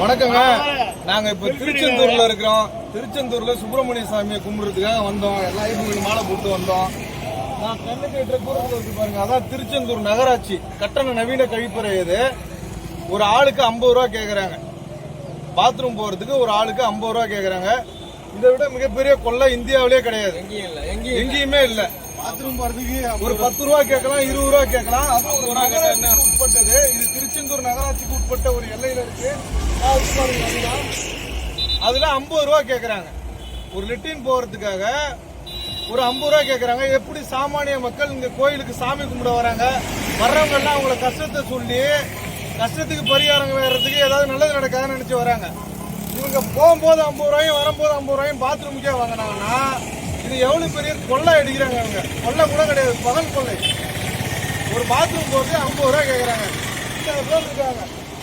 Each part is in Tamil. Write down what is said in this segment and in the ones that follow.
வணக்கங்க. நாங்க இப்ப திருச்செந்தூர்ல இருக்கிறோம். திருச்செந்தூர்ல சுப்பிரமணிய சாமியை கும்பிடுறதுக்காக வந்தோம். எல்லா ஐநூறு மாலை போட்டு வந்தோம். நான் கண்ணுக்கு தூரத்துல இருக்கு பாருங்க. அதான் திருச்செந்தூர் நகராட்சி. கட்டண நவீன கழிப்பறை இது. ஒரு ஆளுக்கு ஐம்பது ரூபா கேக்குறாங்க. பாத்ரூம் போறதுக்கு ஒரு ஆளுக்கு ஐம்பது ரூபா கேக்குறாங்க. இதை விட மிகப்பெரிய கொள்ளை இந்தியாவிலே கிடையாது. எங்கேயுமே இல்ல. பாத்ரூம் போறதுக்கு ஒரு பத்து ரூபா கேட்கலாம் இருபது ரூபா கேட்கலாம். அது ஒரு நகராட்சிக்கு உட்பட்டது. இது திருச்செந்தூர் நகராட்சிக்கு உட்பட்ட ஒரு எல்லையில இருக்கு. அதுல ஐம்பது ரூபா கேக்குறாங்க ஒரு லெட்டின் போறதுக்காக ஒரு ஐம்பது ரூபா கேக்குறாங்க எப்படி சாமானிய மக்கள் இங்க கோயிலுக்கு சாமி கும்பிட வராங்க? வர்றவங்க எல்லாம் அவங்கள கஷ்டத்தை சொல்லி கஷ்டத்துக்கு பரிகாரம் வேறதுக்கு ஏதாவது நல்லது நடக்காதுன்னு நினைச்சு வராங்க. இவங்க போகும்போது ஐம்பது ரூபாயும் வரும்போது ஐம்பது ரூபாயும் பாத்ரூமுக்கே வாங்கினாங்கன்னா இது எவ்வளவு பெரிய கொள்ளை அடிக்கிறாங்க அவங்க? கொள்ளை கூட கிடையாது பகல் கொள்ளை. ஒரு பாத்ரூம் போட்டு ஐம்பது ரூபா கேட்குறாங்க இத்தனை பேர் இருக்காங்க.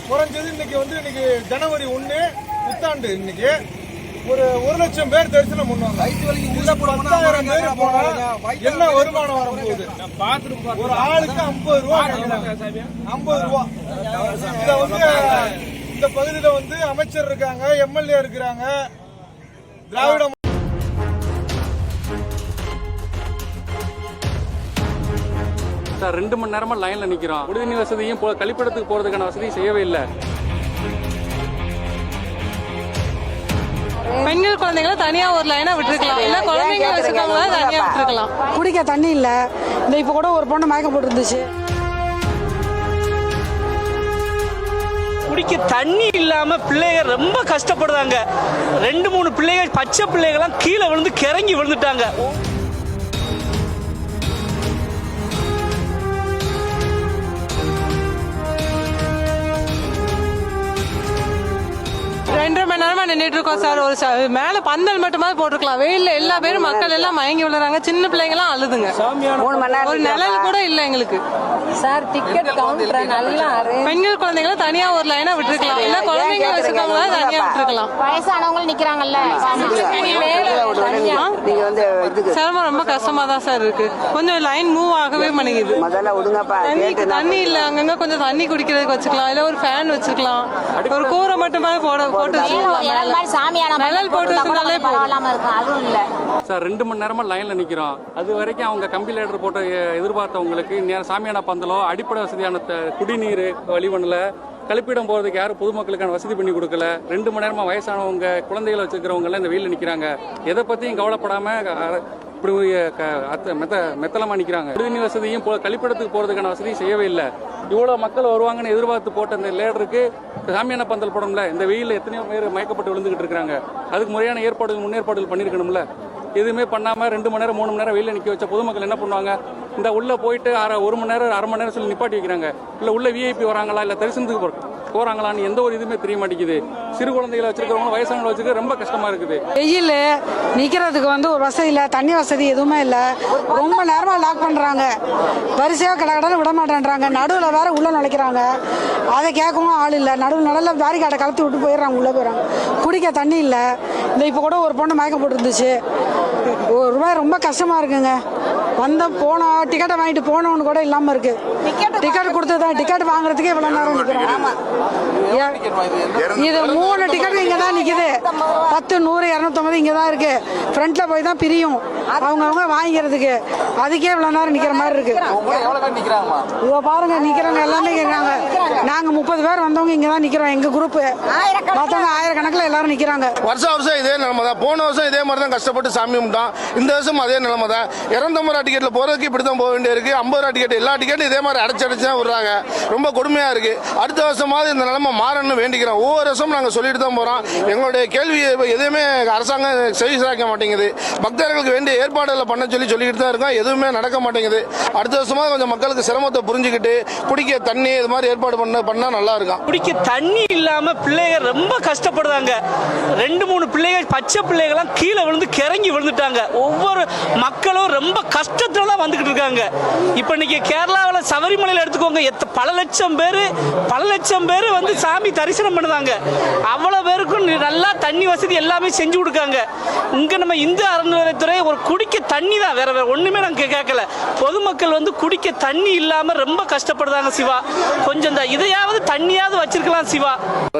குறைஞ்சது இன்னைக்கு வந்து இன்னைக்கு ஜனவரி ஒன்று புத்தாண்டு இன்னைக்கு. ஒரு ஒரு லட்சம் பேர் தரிசனம் பண்ணுவாங்க. இல்ல பத்தாயிரம் பேர் போனா என்ன வருமானம் வரப்போகுது? ஒரு ஆளுக்கு ஐம்பது ரூபா ஐம்பது ரூபா. இத வந்து இந்த பகுதியில வந்து அமைச்சர் இருக்காங்க எம்எல்ஏ இருக்கிறாங்க. திராவிட சார் ரெண்டு மணி நேரமா லைன்ல நிக்கிறோம். குடிநீர் வசதியும் கழிப்பிடத்துக்கு போறதுக்கான வசதியும் செய்யவே இல்லை. பெண்கள் குழந்தைகளை தனியா ஒரு லைனா விட்டுருக்கலாம். இல்ல குழந்தைங்க வச்சிருக்கவங்கள தனியா விட்டுருக்கலாம். குடிக்க தண்ணி இல்ல. இந்த இப்ப கூட ஒரு பொண்ணு மயக்கம் போட்டு இருந்துச்சு குடிக்க தண்ணி இல்லாம பிள்ளைங்க ரொம்ப கஷ்டப்படுறாங்க. ரெண்டு மூணு பிள்ளைகள் பச்சை பிள்ளைகள்லாம் கீழே விழுந்து கிறங்கி விழுந்துட்டாங்க. ரெண்டரை மணி நேரமா நின்றுட்டு இருக்கோம் சார். ஒரு மேல பந்தல் மட்டுமா போட்டிருக்கலாம். வெயில்ல எல்லா பேரும் மக்கள் எல்லாம் மயங்கி விழுறாங்க. சின்ன பிள்ளைங்க எல்லாம் அழுதுங்க மூணு மணி நேரம் ஒரு நிழல் கூட இல்ல எங்களுக்கு. சார் டிக்கெட் கவுண்டர் நல்லா அரே- பெண்கள் குழந்தைகளை தனியா ஒரு லைனா விட்டுருக்கலாம். இல்ல குழந்தைங்க வச்சிருக்கவங்கள தனியா விட்டுருக்கலாம். வயசானவங்க நிக்கிறாங்கல்ல? நீங்க வந்து இதுக்கு சிரமம் ரொம்ப கஷ்டமா தான் சார் இருக்கு. கொஞ்சம் லைன் மூவ் ஆகவே மாட்டேங்குது. தண்ணி இல்ல அங்கங்க கொஞ்சம் தண்ணி குடிக்கிறதுக்கு வச்சுக்கலாம். இல்ல ஒரு ஃபேன் வச்சுக்கலாம். ஒரு கூரை மட்டுமா போட போட்டு சார் ரெண்டு மணி நேரமா லைன்ல நிக்கிறோம். அது வரைக்கும் அவங்க கம்பி லேடர் போட்ட எதிர்பார்த்தவங்களுக்கு நேரம் சாமியான பந்தலோ அடிப்படை வசதியான குடிநீர் வழி பண்ணல கழிப்பிடம் போறதுக்கு யாரும் பொதுமக்களுக்கான வசதி பண்ணி கொடுக்கல. ரெண்டு மணி நேரமா வயசானவங்க குழந்தைகளை வச்சிருக்கிறவங்க எல்லாம் இந்த வெயில நிக்கிறாங்க. எதை பத்தியும் கவலைப்படாம அ- இப்படி க- மெத்த மெத்தலமா நிற்கிறாங்க குடிநீர் வசதியும் போ- கழிப்பிடத்துக்கு போறதுக்கான வசதியும் செய்யவே இல்லை. இவ்வளவு மக்கள் வருவாங்கன்னு எதிர்பார்த்து போட்ட இந்த லேடருக்கு சாமியான பந்தல் போடணும்ல? இந்த வெயிலில் எத்தனையோ பேர் மயக்கப்பட்டு விழுந்துகிட்டு இருக்காங்க அதுக்கு முறையான ஏற்பாடுகள் முன்னேற்பாடுகள் பண்ணிருக்கணும்ல எதுவுமே பண்ணாம ரெண்டு மணி நேரம் மூணு மணி நேரம் வெயில நிக்க வச்ச பொதுமக்கள் என்ன பண்ணுவாங்க? இந்த உள்ள போயிட்டு அரை ஒரு மணி நேரம் அரை மணி நேரம் சொல்லி நிப்பாட்டி வைக்கிறாங்க. இல்ல உள்ள விஐபி வராங்களா? இல்ல தரிசனத்துக்கு போ- போறாங்களான்னு எந்த ஒரு இதுவுமே தெரிய மாட்டேங்குது. சிறு குழந்தைகளை வச்சிருக்கிறவங்க வயசானவங்களை வச்சிருக்க ரொம்ப கஷ்டமா இருக்குது. வெயில் நிக்கிறதுக்கு வந்து ஒரு வசதி இல்லை தண்ணி வசதி எதுவுமே இல்லை. ரொம்ப நேரமா லாக் பண்றாங்க. வரிசையா கடை விட மாட்டேன்றாங்க. நடுவில் வேற உள்ள நுழைக்கிறாங்க. அதை கேட்கவும் ஆள் இல்லை. நடுவில் நடுவில் பேரிகார்டை கலத்து விட்டு போயிடுறாங்க உள்ள போயிடுறாங்க. குடிக்க தண்ணி இல்லை. இந்த இப்போ கூட ஒரு பொண்ணு மயக்கம் போட்டுருந்துச்சு. ஒரு ரூபாய் ரொம்ப கஷ்டமா இருக்குங்க. வந்த போனோம் டிக்கெட்டை வாங்கிட்டு போனோம்னு கூட இல்லாம இருக்கு. டிக்கெட் கொடுத்ததா? டிக்கெட் வாங்குறதுக்கே இவ்வளவு நேரம் நிக்கிறோம் இது மூணு டிக்கெட் இங்க தான் நிக்குது. பத்து நூறு இரநூத்தம்பது இங்க தான் இருக்கு. ஃப்ரண்ட்ல போய் தான் பிரியும். அவங்க அவங்க வாங்கிக்கிறதுக்கு. அதுக்கே இவ்வளவு நேரம் நிக்கிற மாதிரி இருக்கு. இதோ பாருங்க நிக்கிறவங்க எல்லாமே இருக்காங்க நாங்க முப்பது பேர் வந்தவங்க இங்க தான் நிக்கிறோம். எங்க குரூப் மத்தவங்க ஆயிரக்கணக்கில் எல்லாரும் நிக்கிறாங்க. வருஷம் வருஷம் இதே நிலைமை தான் போன வருஷம் இதே மாதிரி தான் கஷ்டப்பட்டு சாமி கும்பிட்டோம் இந்த வருஷம் அதே நிலைமை தான் இரநூத்தம்பது ரூபா டிக்கெட்ல போறதுக்கு இப்படி தான் போக வேண்டியிருக்கு. ஐம்பது ரூபா டிக்கெட் எல்லா டிக்கெட்டும் இதே மாதிரி அடைச்சு அடைச்சு தான் விடுறாங்க. ரொம்ப கொடுமையா இருக்கு. அடுத்த வருஷமாவது இந்த நிலைமை மாறணும்னு வேண்டிக்கிறோம். ஒவ்வொரு வருஷம் நாங்கள் சொல்லிட்டு தான் போறோம். எங்களுடைய கேள்வி எதுவுமே அரசாங்கம் செவி சாய்க்க மாட்டேங்குது. பக்தர்களுக்கு வேண்டிய ஏற்பாடுகளை பண்ண சொல்லி சொல்லிக்கிட்டு தான் இருக்கோம். எதுவுமே நடக்க மாட்டேங்குது. அடுத்த வருஷமாவது கொஞ்சம் மக்களுக்கு சிரமத்தை புரிஞ்சுக்கிட்டு குடிக்க தண்ணி இது மாதிரி ஏற்பாடு பண்ண பண்ணா நல்லா இருக்கும். குடிக்க தண்ணி இல்லாம பிள்ளைங்க ரொம்ப கஷ்டப்படுறாங்க. ரெண்டு மூணு பிள்ளைகள் பச்சை பிள்ளைகள்லாம் கீழே விழுந்து கிறங்கி விழுந்துட்டாங்க. ஒவ்வொரு மக்களும் ரொம்ப கஷ்டம் கஷ்டத்துல தான் வந்துகிட்டு இருக்காங்க. இப்போ இன்னைக்கு கேரளாவில் சபரிமலையில் எடுத்துக்கோங்க. எத்த பல லட்சம் பேர் பல லட்சம் பேர் வந்து சாமி தரிசனம் பண்ணுதாங்க. அவ்வளோ பேருக்கும் நல்லா தண்ணி வசதி எல்லாமே செஞ்சு கொடுக்காங்க. இங்கே நம்ம இந்து அறநிலையத்துறை ஒரு குடிக்க தண்ணி தான். வேற வேற ஒன்றுமே நாங்கள் கேட்கல பொதுமக்கள் வந்து குடிக்க தண்ணி இல்லாமல் ரொம்ப கஷ்டப்படுறாங்க சிவா. கொஞ்சம் இந்த இதையாவது தண்ணியாவது வச்சிருக்கலாம் சிவா.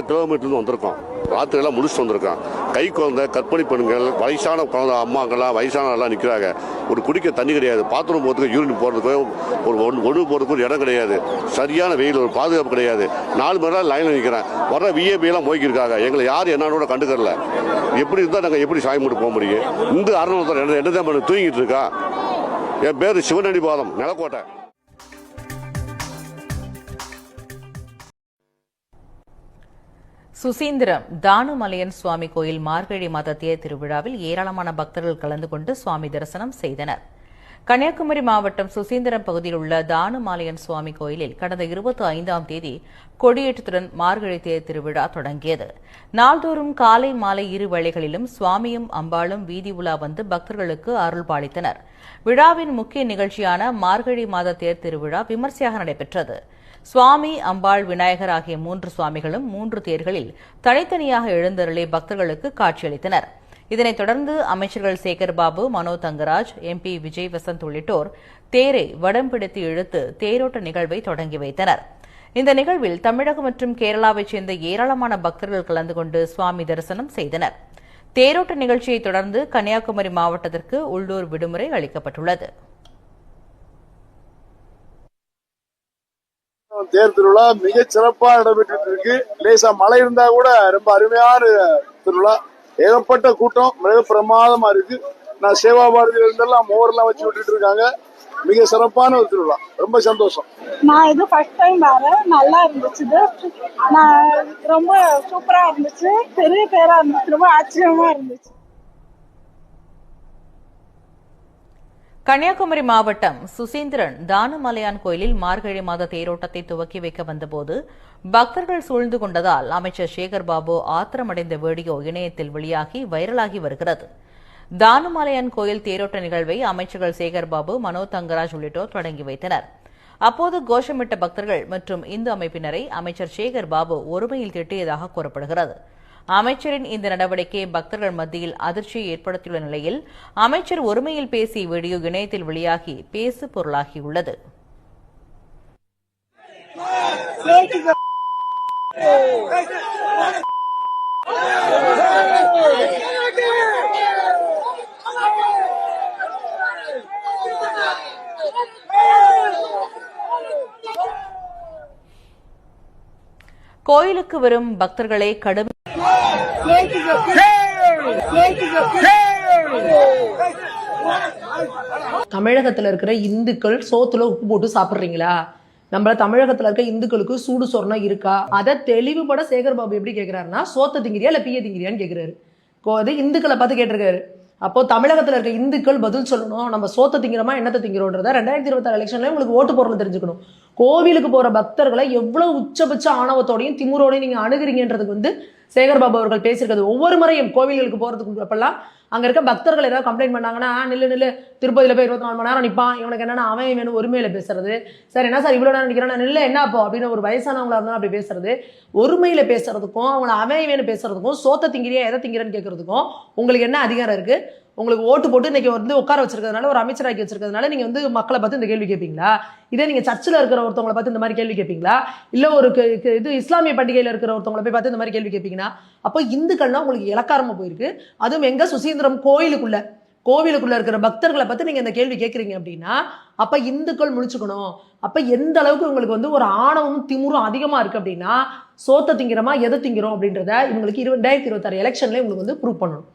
கிலோமீட்டர் வந்திருக்கோம். ராத்திரியெல்லாம் முடிச்சுட்டு வந்திருக்கான். கை குழந்தை கற்பனை பெண்கள் வயசான குழந்தை அம்மாக்கெல்லாம் வயசானவெல்லாம் நிற்கிறாங்க ஒரு குடிக்க தண்ணி கிடையாது. பாத்ரூம் போகிறதுக்கு யூரின் போகிறதுக்கோ ஒரு ஒன்று ஒன்று போகிறதுக்கு ஒரு இடம் கிடையாது. சரியான வெயில் ஒரு பாதுகாப்பு கிடையாது. நாலு மணி நேரம் லைனில் நிற்கிறேன் வர விஏபியெல்லாம் போய்க்கிருக்காங்க. எங்களை யார் என்னோட கண்டுக்கறல? எப்படி இருந்தால் நாங்கள் எப்படி சாமி போட்டு போக முடியும்? இந்த அரணத்தில் என்ன என்ன தான் பண்ண தூங்கிட்டு இருக்கா? என் பேர் சிவனடி பாதம் நிலக்கோட்டை. சுசீந்திரம் தானுமலையன் சுவாமி கோயில் மார்கழி மாத தேர் திருவிழாவில் ஏராளமான பக்தர்கள் கலந்து கொண்டு சுவாமி தரிசனம் செய்தனர். கன்னியாகுமரி மாவட்டம் சுசீந்திரம் பகுதியில் உள்ள தானுமாலையன் சுவாமி கோயிலில் கடந்த இருபத்தி ஐந்தாம் தேதி கொடியேற்றத்துடன் மார்கழி தேர் திருவிழா தொடங்கியது. நாள்தோறும் காலை மாலை இரு வழிகளிலும் சுவாமியும் அம்பாளும் வீதி உலா வந்து பக்தர்களுக்கு அருள் பாலித்தனர். விழாவின் முக்கிய நிகழ்ச்சியான மார்கழி மாத தேர் திருவிழா விமர்சையாக நடைபெற்றது. சுவாமி அம்பாள் விநாயகர் ஆகிய மூன்று சுவாமிகளும் மூன்று தேர்களில் தனித்தனியாக எழுந்தருளி பக்தர்களுக்கு காட்சியளித்தனர். இதனைத் தொடர்ந்து அமைச்சர்கள் சேகர்பாபு மனோ தங்கராஜ் எம்பி விஜய் வசந்த் உள்ளிட்டோர் தேரை வடம் பிடித்து இழுத்து தேரோட்ட நிகழ்வை தொடங்கி வைத்தனர். இந்த நிகழ்வில் தமிழகம் மற்றும் கேரளாவைச் சேர்ந்த ஏராளமான பக்தர்கள் கலந்து கொண்டு சுவாமி தரிசனம் செய்தனர். தேரோட்ட நிகழ்ச்சியை தொடர்ந்து கன்னியாகுமரி மாவட்டத்திற்கு உள்ளூர் விடுமுறை அளிக்கப்பட்டுள்ளது. தேர் திருவிழா மிக சிறப்பாக நடைபெற்று இருக்கு. லேசா மழை இருந்தா கூட ரொம்ப அருமையான திருவிழா. ஏகப்பட்ட கூட்டம் மிக பிரமாதமா இருக்கு. நான் சேவா பாரதியில இருந்தெல்லாம் மோர்லாம் வச்சு விட்டுட்டு இருக்காங்க. மிக சிறப்பான ஒரு திருவிழா. ரொம்ப சந்தோஷம். நான் இது ஃபர்ஸ்ட் டைம் வரேன். நல்லா இருந்துச்சு நான் ரொம்ப சூப்பரா இருந்துச்சு. பெரிய பேரா இருந்துச்சு ரொம்ப ஆச்சரியமா இருந்துச்சு. கன்னியாகுமரி மாவட்டம் சுசீந்திரன் தானமலையான் கோயிலில் மார்கழி மாத தேரோட்டத்தை துவக்கி வைக்க வந்தபோது பக்தர்கள் சூழ்ந்து கொண்டதால் அமைச்சர் சேகர்பாபு ஆத்திரமடைந்த வீடியோ இணையத்தில் வெளியாகி வைரலாகி வருகிறது. தானுமலையான் கோயில் தேரோட்ட நிகழ்வை அமைச்சர்கள் சேகர் பாபு மனோ தங்கராஜ் உள்ளிட்டோர் தொடங்கி வைத்தனர். அப்போது கோஷமிட்ட பக்தர்கள் மற்றும் இந்து அமைப்பினரை அமைச்சர் சேகர் பாபு ஒருமையில் திட்டியதாக கூறப்படுகிறது. அமைச்சரின் இந்த நடவடிக்கை பக்தர்கள் மத்தியில் அதிர்ச்சியை ஏற்படுத்தியுள்ள நிலையில் அமைச்சர் ஒருமையில் பேசிய வீடியோ இணையத்தில் வெளியாகி பேசு பொருளாகியுள்ளது. கோயிலுக்கு வரும் பக்தர்களை கடும் தமிழகத்துல இருக்கிற இந்துக்கள் சோத்துல உப்பு போட்டு சாப்பிடுறீங்களா? நம்மள தமிழகத்துல இருக்க இந்துக்களுக்கு சூடு சொரணம் இருக்கா? அதை தெளிவுபட சேகர் பாபு எப்படி கேக்குறாருன்னா சோத்த திங்கிறியா இல்ல பிய திங்கிறியான்னு கேக்குறாரு. அது இந்துக்களை பார்த்து கேட்டிருக்காரு. அப்போ தமிழகத்துல இருக்க இந்துக்கள் பதில் சொல்லணும். நம்ம சோத்த திங்கிறோமா என்னத்தை திங்கிறோன்றத ரெண்டாயிரத்தி இருபத்தாறு எலெக்ஷன்ல உங்களுக்கு ஓட்டு போடுறது தெரிஞ்சுக்கணும். கோவிலுக்கு போற பக்தர்களை எவ்வளவு உச்சபட்ச ஆணவத்தோடையும் திமுறோடையும் நீங்க அணுகுறீங்கன்றதுக்கு வந்து சேகர்பாபு அவர்கள் பேசியிருக்கிறது ஒவ்வொரு முறையும் கோவில்களுக்கு போகிறதுக்கு அப்பெல்லாம் அங்கே இருக்க பக்தர்கள் ஏதாவது கம்ப்ளைண்ட் பண்ணாங்கன்னா நில்லு நில்லு. திருப்பதியில் போய் இருபத்தி நாலு மணி நேரம் நிற்பான் இவனுக்கு என்னென்ன அவன் வேணும் ஒருமையில் பேசுறது. சார் என்ன சார் இவ்வளோ நேரம் நிற்கிறான் நில்ல என்ன அப்போ? அப்படின்னு ஒரு வயசானவங்களா இருந்தாலும் அப்படி பேசுறது. ஒருமையில் பேசுறதுக்கும் அவங்கள அவன் வேணும் பேசுறதுக்கும் சோத்த திங்கிறியா எதை திங்கிறேன்னு கேட்கறதுக்கும் உங்களுக்கு என்ன அதிகாரம் இருக்குது உங்களுக்கு ஓட்டு போட்டு இன்னைக்கு வந்து உட்கார வச்சிருக்கிறதுனால ஒரு அமைச்சராக்கி வச்சிருக்கிறதுனால நீங்க வந்து மக்களை பார்த்து இந்த கேள்வி கேட்பீங்களா இதே நீங்க சர்ச்சில் இருக்கிற ஒருத்தவங்களை பார்த்து இந்த மாதிரி கேள்வி கேட்பீங்களா இல்ல ஒரு இது இஸ்லாமிய பண்டிகையில இருக்கிற ஒருத்தவங்களை போய் பார்த்து இந்த மாதிரி கேள்வி கேட்பீங்கன்னா அப்போ இந்துக்கள்னா உங்களுக்கு இலக்காரமா போயிருக்கு. அதுவும் எங்க சுசீந்திரம் கோயிலுக்குள்ள கோவிலுக்குள்ள இருக்கிற பக்தர்களை பார்த்து நீங்க இந்த கேள்வி கேட்குறீங்க அப்படின்னா அப்ப இந்துக்கள் முழிச்சுக்கணும். அப்ப எந்த அளவுக்கு உங்களுக்கு வந்து ஒரு ஆணவமும் திமுறும் அதிகமா இருக்கு அப்படின்னா சோத்த திங்கிறோமா எதை திங்கிறோம் அப்படின்றத இவங்களுக்கு இருபது ரெண்டாயிரத்தி இருபத்தாறு எலெக்ஷன்ல உங்களுக்கு வந்து ப்ரூவ் பண்ணணும்.